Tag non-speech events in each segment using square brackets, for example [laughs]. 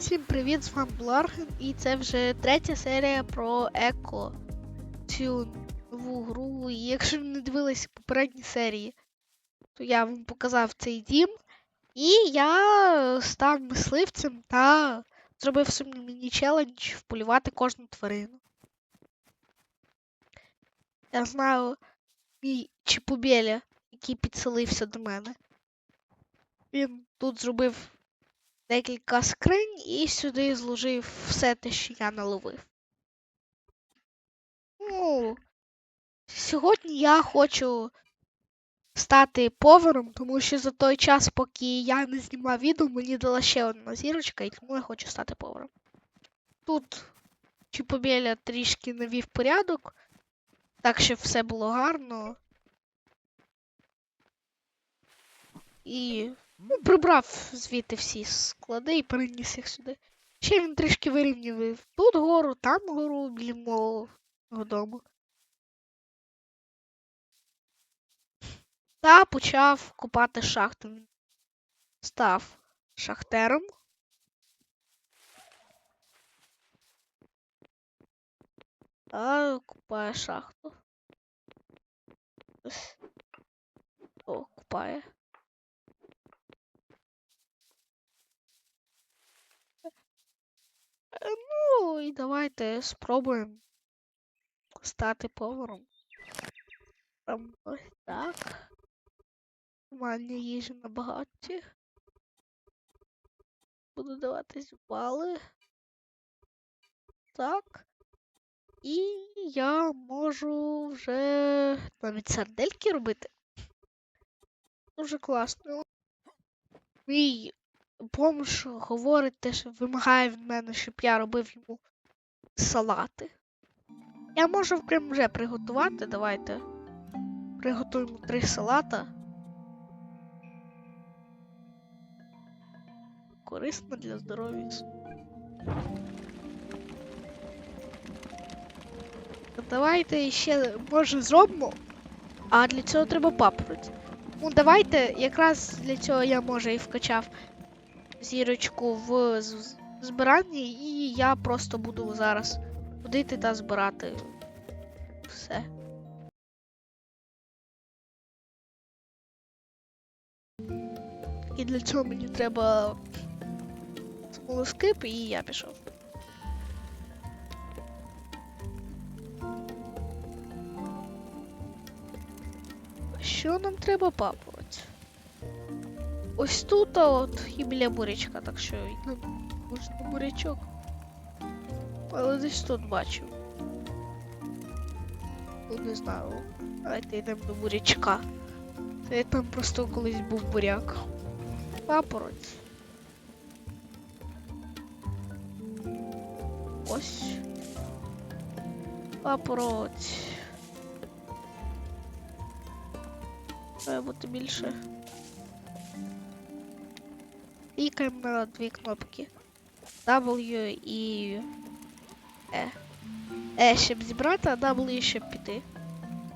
Всім привіт, з вами Бларген, і це вже третя серія про Еко. Цю нову гру. І якщо ви не дивилися попередні серії, то я вам показав цей дім. І я став мисливцем та зробив собі міні-челендж вполювати кожну тварину. Я знаю мій Чіпубеля, який підселився до мене. Він тут зробив декілька скринь і сюди зложив все те, що я наловив. Ну, сьогодні я хочу стати поваром, тому що за той час, поки я не знімав відео, мені дала ще одна зірочка, і тому я хочу стати поваром. Тут Чіпобєля трішки навів порядок, так щоб все було гарно. І прибрав звідти всі склади і переніс їх сюди. Ще він трішки вирівнював тут гору, там гору біля мого дому. Та почав купати шахту. Став шахтером. Та купає шахту. О, купає. Ну, і давайте спробуємо стати поваром. Там ось так. Нормальні їжі на багаті. Буду даватись бали. Так. І я можу вже навіть сардельки робити. Дуже класно. Мій Бомж говорить те, що вимагає від мене, щоб я робив йому салати. Я можу прям вже приготувати. Давайте. Приготуємо три салата. Корисно для здоров'я. Давайте ще може зробимо. А для цього треба папороть. Ну давайте, якраз для цього я може і вкачав зірочку в збиранні, і я просто буду зараз ходити та збирати все. І для цього мені треба смолоскип, і я пішов. Що нам треба папороть? Ось тут, а от і біля бурячка, так що йдемо можна бурячок. Але десь тут бачу. Ну, не знаю. Давайте йдемо до бурячка. Це там просто колись був буряк. Папороть. Ось. Папороть. Треба бути більше. На дві кнопки. W і E. E, щоб зібрати, а W, щоб піти.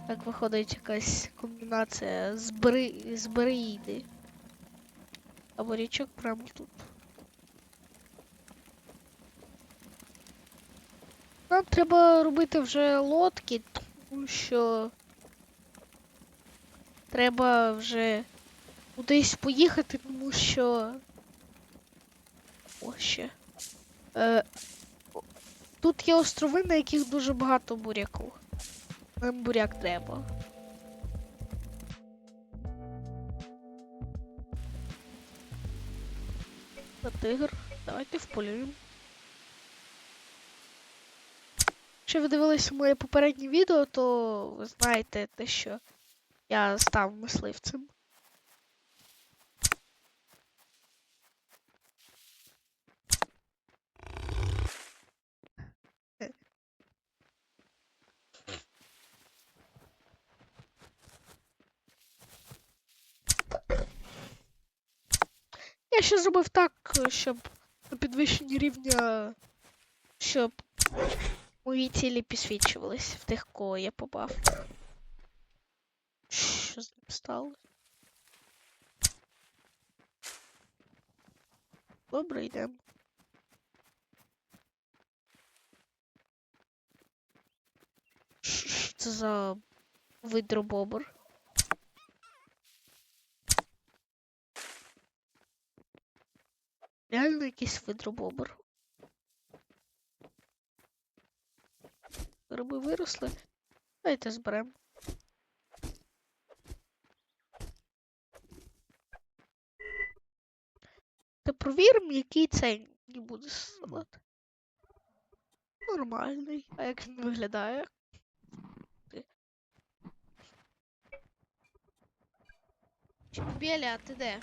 Так виходить якась комбінація збери, збери. Або річок прямо тут. Нам треба робити вже лодки, тому що треба вже кудись поїхати, тому що ще. Е, тут є острови, на яких дуже багато буряку. Нам буряк треба. Та тигр. Давайте вполюємо. Якщо ви дивилися моє попереднє відео, то ви знаєте те, що я став мисливцем. Я ще зробив так, щоб на підвищенні рівня, щоб мої цілі підсвічувались в тих, кого я попав. Що з ним стало? Добре, йдемо. Що це за видробобр? Реально якийсь видробобр. Риби виросли. Давайте зберемо. Та провіримо, який цей не буде салат. Нормальний. А як він виглядає? Чіпбєля, а ти де?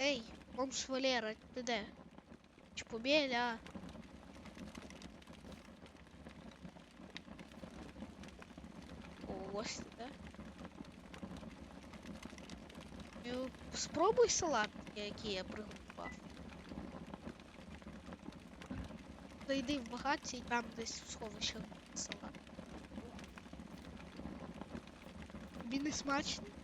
Ей, бомж Валера, ти де? Чіпобєля. Ось ти Спробуй салат, який я приготував. Зайди в багатці і там десь в сховищах салат. Він не смачний.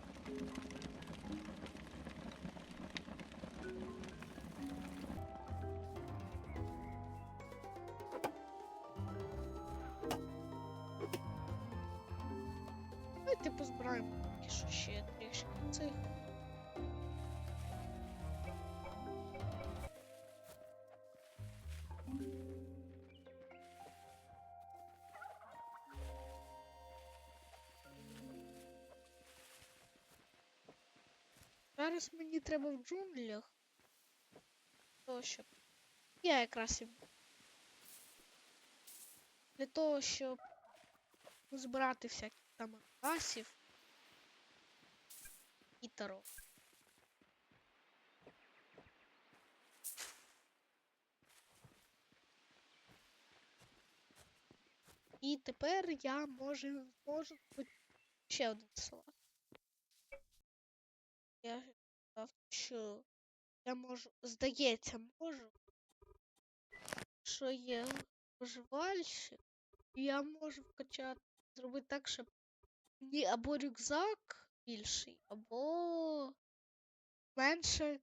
Зараз мені треба в джунглях. Того, щоб я якраз і для того, щоб збирати всяких там гасів і таро. І тепер я можу, можу ще один салат. Я що я можу, здається, можу, що є виживальщик, і я можу вкачати, зробити так, щоб мені або рюкзак більший, або менше,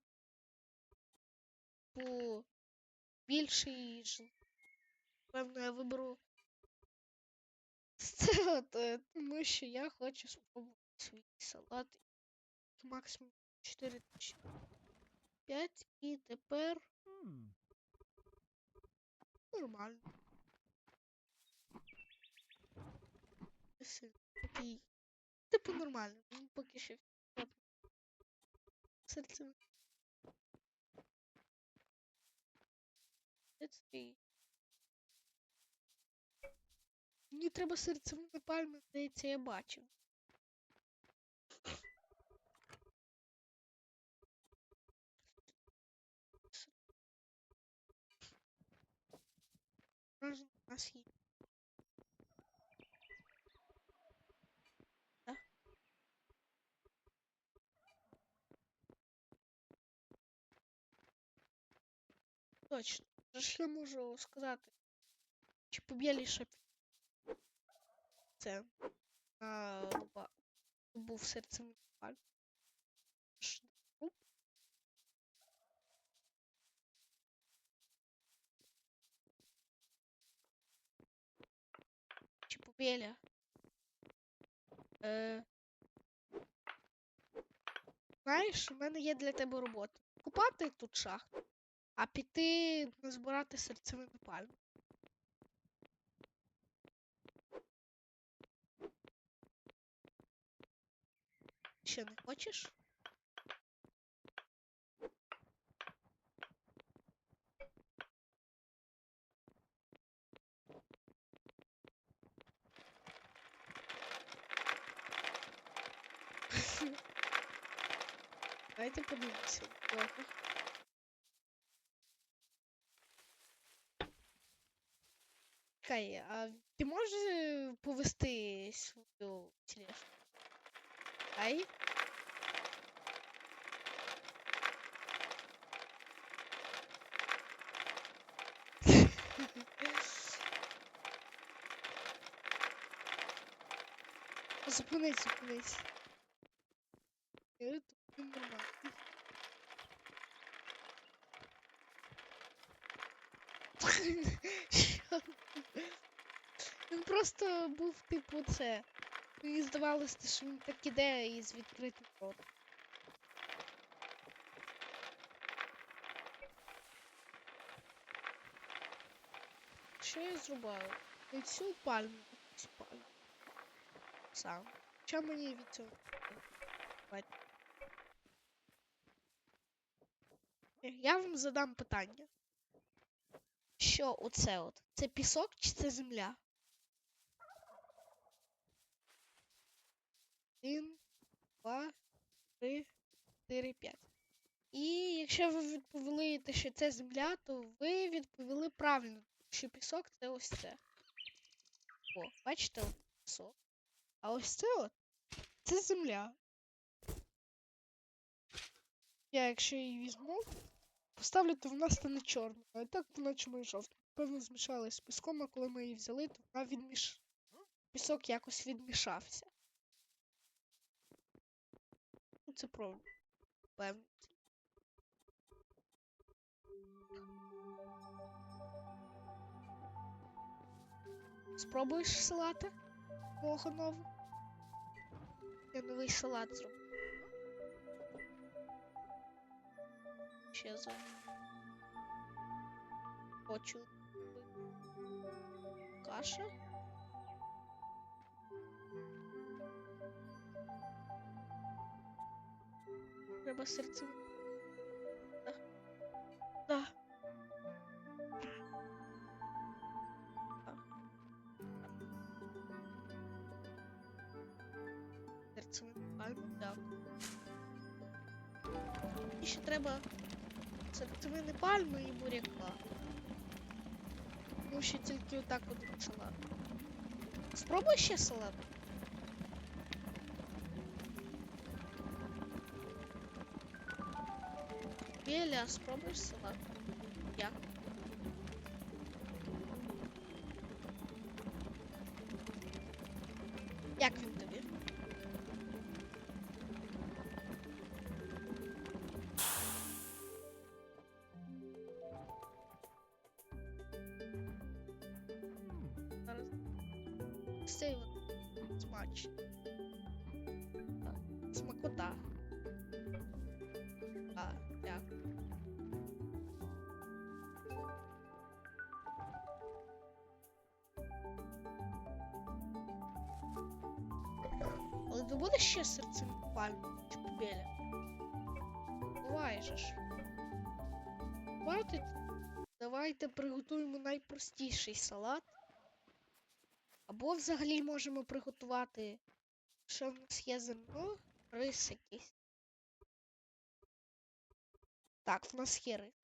бо більший жил. Певно, я виберу це е, тому що я хочу спробувати свій салат. Максимум 4 тисячі. 5 і тепер нормально. Сильно Такий. Типу нормально. Він поки що от, серце. Мені треба серцевими пальми, здається, я бачив. У нас є. Да? Точно. Я можу сказати? Чи побіліше це а, був серцем паль. Побіля? Е, знаєш, у мене є для тебе робота. Купати тут шахту, а піти назбирати серцевими пальми. Що не хочеш? Давайте подивимося. Добре. Чекай, а ти можеш е, повести свою тележку? Ай? Зупинись, зупинись. Я тут нормально. [laughs] Що? просто був типу це. Мені здавалося, що він так іде із відкритим ротом. Що я зробив? Цю пальму. Цю пальму. Сам. Що мені від цього? Я вам задам питання. Що оце от? Це пісок чи це земля? Один, два, три, чотири, п'ять. І якщо ви відповіли, що це земля, то ви відповіли правильно, що пісок це ось це. О, бачите, пісок. А ось це от це земля. Я якщо її візьму, поставлю, то вона стане чорною. А так вона чомусь жовта. Певно, змішалась з піском, а коли ми її взяли, то вона відміш... Пісок якось відмішався. Ну, це правда. Певно. Спробуєш салата? Мого нового? Я новий салат зроблю. Ще за. Хочу. Каша. Треба серце. Да. Да. Серцевину пальму, так. І ще треба серцевини пальми і буряка. Ну, ще тільки отак один салат. Спробуй ще салат. Беля, спробуєш салат? Цей от смач. Так, Смакота. А, дякую. Але ти будеш ще серцем чи побіля? Буває же ж. Давайте, давайте приготуємо найпростіший салат. Або взагалі можемо приготувати, що в нас є зерно, рис якийсь. Так, в нас є рис.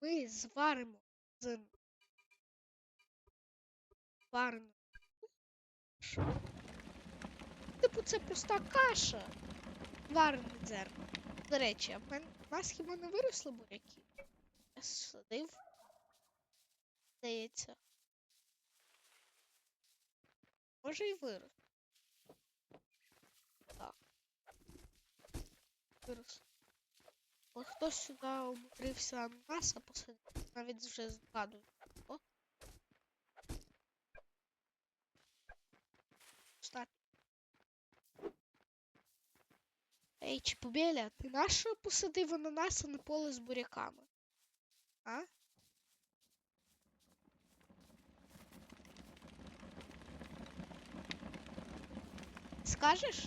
Ми зваримо зерно. Варену. кашу. Типу, це проста каша. Варене зерно. До речі, а в мен- в нас хіба не виросли буряки? Я садив. Здається. Може і вирос. Так. Вирос. От хтось сюди умудрився ананаса посадити, навіть вже згадую. О. Встать. Ей, Чіпубеля, ти нащо посадив ананаса на поле з буряками? А? Скажеш?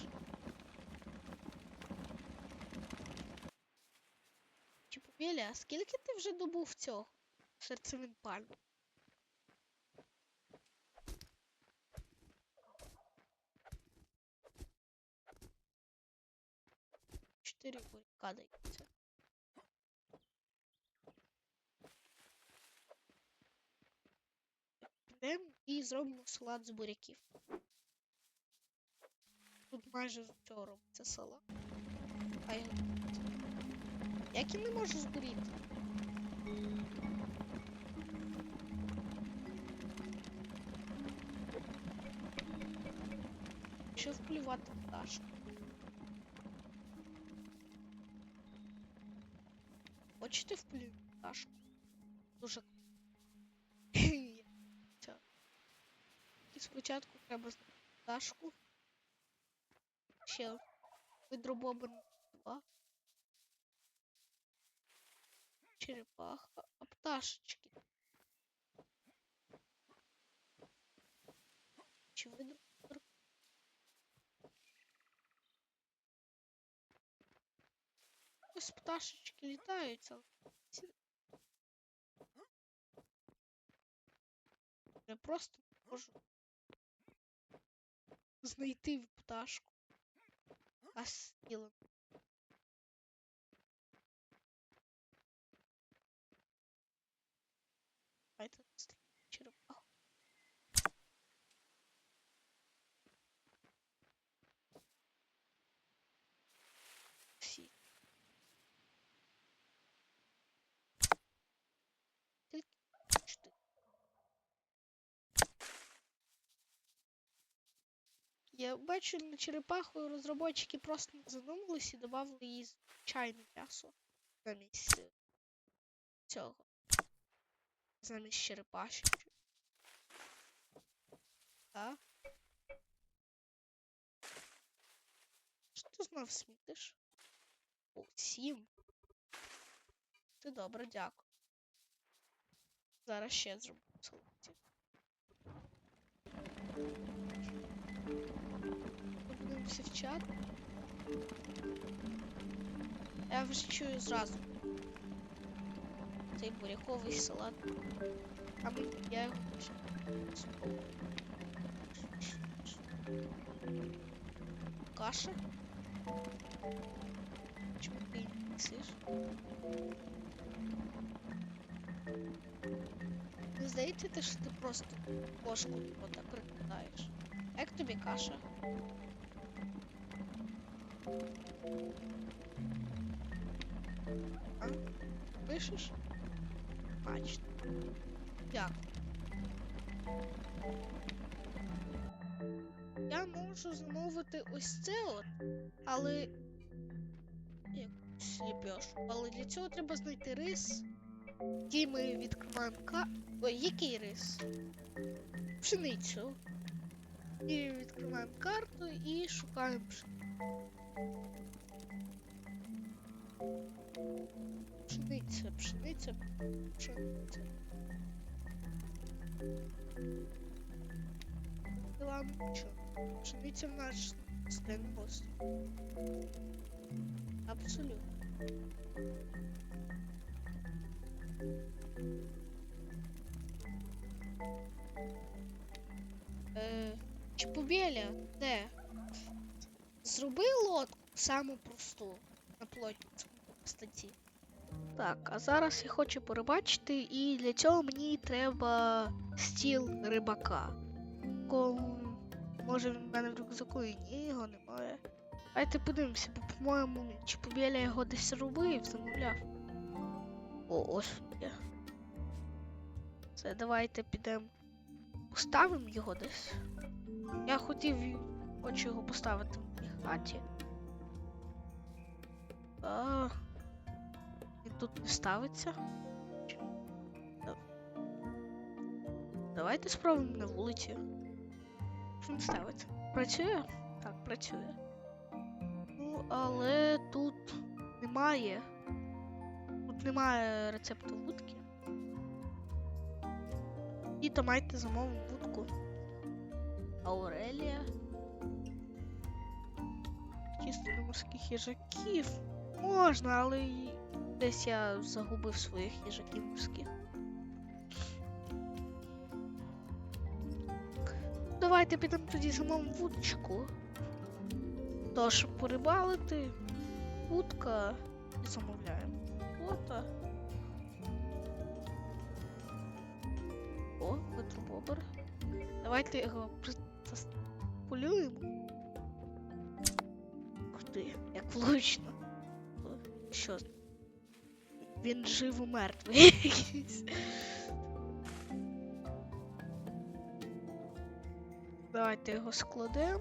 Чіпубеля, а скільки ти вже добув цього? Серцевин пальм? Чотири буряка дається. І зробимо салат з буряків. Тут майже цього робиться салат. А я... Як я не можу згоріти? Що вплювати пташку? Хочете вплювати пташку? Дуже. [laughs] І спочатку треба пташку. Ще видробобер два. Черепаха, а пташечки. Чи видробобер? Ось пташечки ці- я просто не можу знайти пташку. А сіла. Давайте стріляємо черепаху. Всі. Тільки чотири. Я бачу на черепаху розробники просто не задумались і додали їй звичайне м'ясо замість е, цього. Замість черепашки. Так. Що ти знов смітиш? О, сім. Ти добре, дякую. Зараз ще зроблю салатів. Подивимося в чат. Я вже чую зразу. Цей буряковий салат. А ми я його. Каша. Чому ти не їсиш? Не здається, що ти просто ложку рота прикладаєш. Як тобі каша? А? Пишеш? Бачите. Дякую. Я можу замовити ось це от, але. Якусь ліпешку. Але для цього треба знайти рис. Який ми відкриваємо ка. Ой, який рис? Пшеницю. І відкриваємо карту і шукаємо пшеницю. Пшениця, пшениця, пшениця. Нічого. Пшениця в наш стен просто. Абсолютно. Е, Чепубеля, де? Зроби лодку саму просту на плотницькому статті. Так, а зараз я хочу порибачити, і для цього мені треба стіл рибака. Ко... Може в мене в рюкзаку і ні, його немає. Давайте подивимося, бо, по-моєму, Чепубеля його десь робив, замовляв. О, ось є. Це давайте підемо. Поставимо його десь. Я хотів хочу його поставити хаті. А, він тут не ставиться. Давайте спробуємо на вулиці. Що не ставиться? Працює? Так, працює. Ну, але тут немає. Тут немає рецепту вудки. І то майте замовимо вудку. Аурелія. До морських їжаків. Можна, але десь я загубив своїх їжаків морських. Давайте підемо тоді замовимо вудочку. То, щоб порибалити, вудка і замовляємо. Фото. О, витрубобер. Давайте його полюємо. Ух як влучно. Що? Він живо мертвий. Давайте його складемо.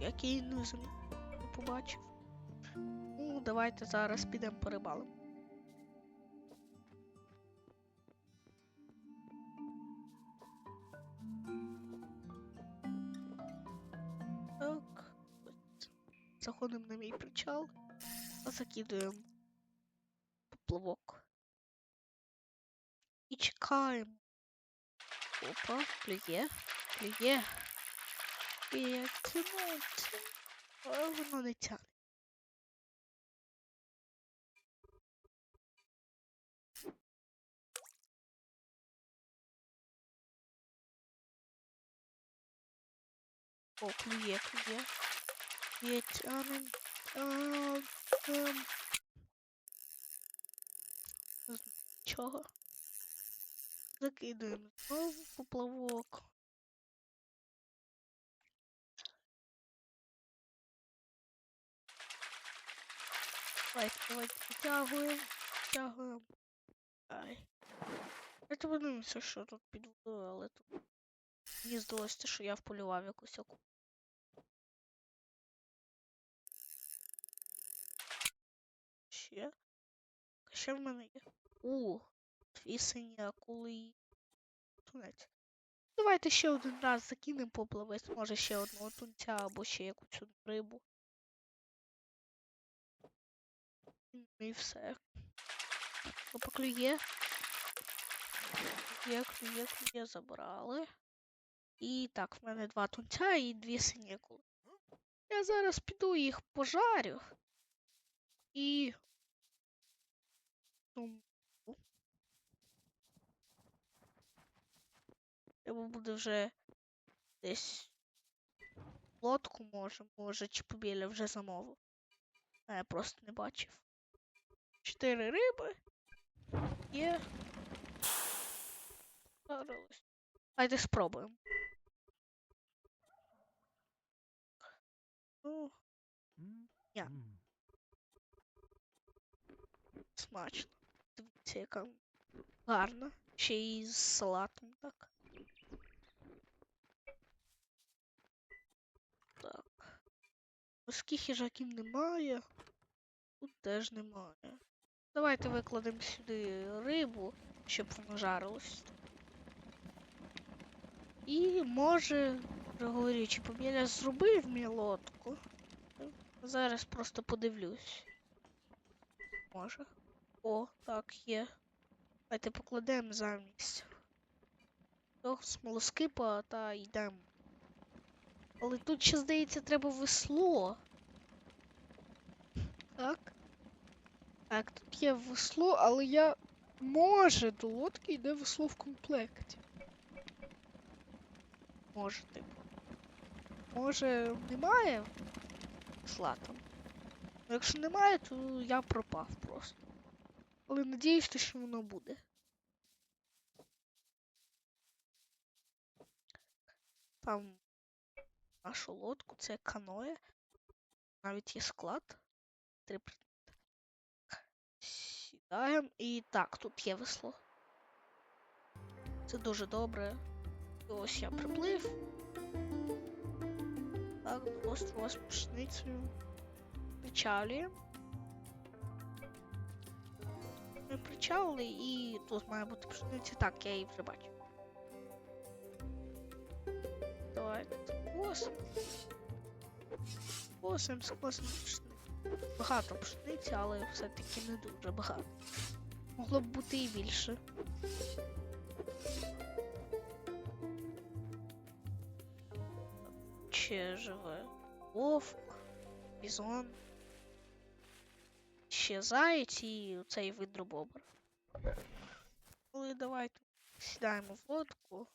Як я її не побачив. Ну, давайте зараз підемо порибалимо. Так. Заходимо на мій причал. Закидуємо поплавок. І чекаємо. Опа, клює, клює. І я тяну, тяну, а воно не тягне. О, клює, клює. Тянем, тянем. Чого? Закидуємо знову поплавок. Давайте, давайте, витягуємо, витягуємо. Ай. Я то подивимося, що тут під водою, але тут. Мені здалося, що я вполював якусь оку. Ще? Ще в мене є. У, дві сині акули тунець. Давайте ще один раз закинемо поплавець, може ще одного тунця або ще якусь одну рибу. І все. Опа, клює. Клює, клює, клює, забрали. І так, в мене два тунця і дві сині акули. Я зараз піду їх пожарю. І. Ну, Треба буде вже десь лодку може, може, чи побіля вже замовив. А я просто не бачив. Чотири риби. Є. Давайте спробуємо. Ну, Я. смачно. Дивіться, яка гарна. Ще й з салатом так. Так. Морських їжаків немає. Тут теж немає. Давайте викладемо сюди рибу, щоб воно жарилось. І може, говорячи, Побєля зробив мені лодку. Зараз просто подивлюсь. Може. О, так, є. Давайте покладемо замість. Того смолоскипа та йдемо. Але тут ще, здається, треба весло. Так. Так, тут є весло, але я. Може, до лодки йде весло в комплекті. Може, типу. Може, немає весла там. Ну, якщо немає, то я пропав просто. Але надіюсь, що воно буде. Там нашу лодку, це каноє. Навіть є склад. Три предмети. І так, тут є весло. Це дуже добре. І ось я приплив. Так, до острова з пшеницею. Причалюємо. Ми причалили і тут має бути пшениця. Так, я її вже бачу. Давай. Косим. Косим, скосим пшеницю. Багато пшениці, але все-таки не дуже багато. Могло б бути і більше. Ще живе вовк, бізон. Ще заєць і цей видробобр. І давайте сідаємо в лодку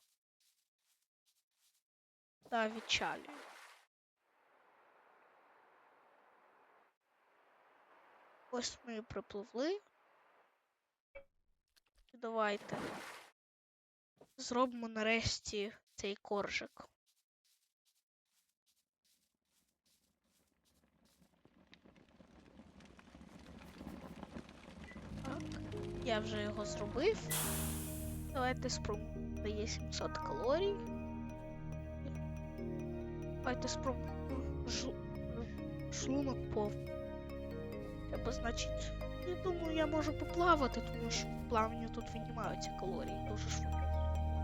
та відчалюємо. Ось ми припливли. Давайте зробимо нарешті цей коржик. Так, я вже його зробив. Давайте спробуємо. Дає 700 калорій. Давайте спробуємо шлунок повний. Треба, я думаю, я можу поплавати, тому що в плаванні тут віднімаються калорії дуже швидко.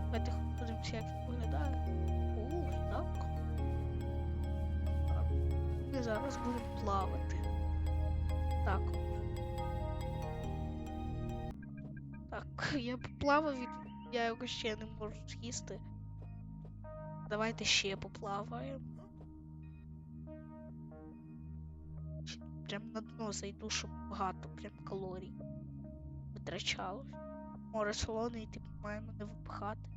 Давайте подивимося, як він виглядає. О, так. Ми зараз будемо плавати. Так. Так, [laughs] я поплавав, я його ще не можу з'їсти. Давайте ще поплаваємо. Прям на дно зайду, щоб багато прям калорій витрачалось. Море солоне і типу має мене випихати.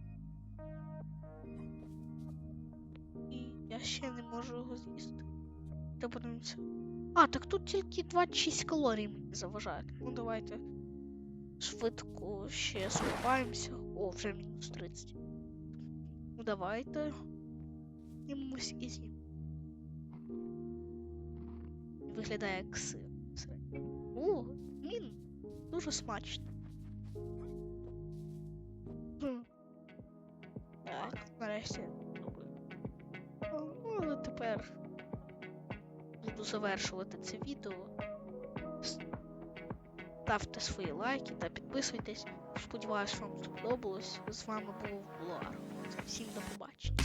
І я ще не можу його з'їсти. Треба подивимося. А, так тут тільки 26 калорій мені заважають. Ну давайте швидко ще скупаємося. О, вже мінус 30. Ну давайте. Знімемось і знімемо. Виглядає як сир. О, дуже смачно. Так, нарешті. Ну, тепер буду завершувати це відео. Ставте свої лайки та підписуйтесь. Сподіваюсь, вам сподобалось. З вами був Блуар. Всім до побачення.